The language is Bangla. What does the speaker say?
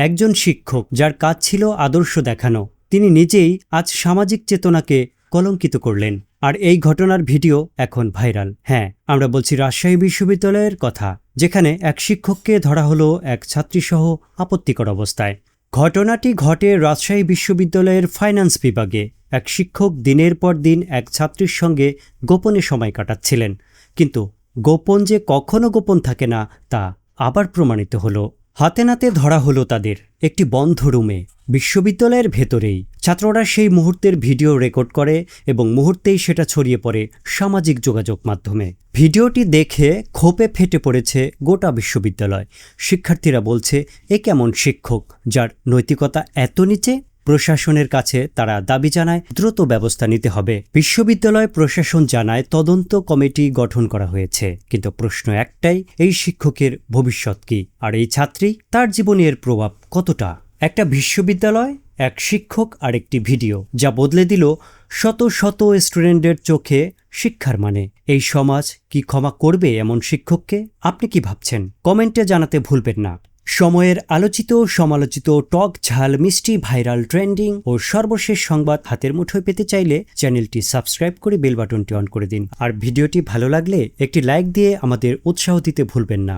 একজন শিক্ষক যার কাজ ছিল আদর্শ দেখানো। তিনি নিজেই আজ সামাজিক চেতনাকে কলঙ্কিত করলেন। আর এই ঘটনার ভিডিও এখন ভাইরাল। হ্যাঁ আমরা বলছি রাজশাহী বিশ্ববিদ্যালয়ের কথা, যেখানে এক শিক্ষককে ধরা হলো এক ছাত্রীসহ আপত্তিকর অবস্থায়। ঘটনাটি ঘটে রাজশাহী বিশ্ববিদ্যালয়ের ফাইন্যান্স বিভাগে। এক শিক্ষক দিনের পর দিন এক ছাত্রীর সঙ্গে গোপনে সময় কাটাচ্ছিলেন। কিন্তু গোপন যে কখনো গোপন থাকে না, তা আবার প্রমাণিত হলো। হাতে নাতে ধরা হলো তাদের একটি বন্ধ রুমে। বিশ্ববিদ্যালয়ের ভেতরেই। ছাত্ররা সেই মুহূর্তের ভিডিও রেকর্ড করে এবং মুহূর্তেই সেটা ছড়িয়ে পড়ে সামাজিক যোগাযোগ মাধ্যমে। ভিডিওটি দেখে ক্ষোভে ফেটে পড়েছে গোটা বিশ্ববিদ্যালয়। শিক্ষার্থীরা বলছে, এ কেমন শিক্ষক, যার নৈতিকতা এত নিচে? প্রশাসনের কাছে তারা দাবি জানায়, দ্রুত ব্যবস্থা নিতে হবে। বিশ্ববিদ্যালয় প্রশাসন জানায়, তদন্ত কমিটি গঠন করা হয়েছে। কিন্তু প্রশ্ন একটাই, এই শিক্ষকের ভবিষ্যৎ কি? আর এই ছাত্রী, তার জীবনে এর প্রভাব কতটা? একটা বিশ্ববিদ্যালয়, এক শিক্ষক আর একটি ভিডিও, যা বদলে দিল শত শত স্টুডেন্টদের চোখে শিক্ষার মানে। এই সমাজ কি ক্ষমা করবে এমন শিক্ষককে? আপনি কি ভাবছেন? কমেন্টে জানাতে ভুলবেন না। সময়ের আলোচিত, সমালোচিত, টক ঝাল, মিষ্টি, ভাইরাল, ট্রেন্ডিং ও সর্বশেষ সংবাদ হাতের মুঠোয় পেতে চাইলে চ্যানেলটি সাবস্ক্রাইব করে বেল বাটনটি অন করে দিন। আর ভিডিওটি ভালো লাগলে একটি লাইক দিয়ে আমাদের উৎসাহ দিতে ভুলবেন না।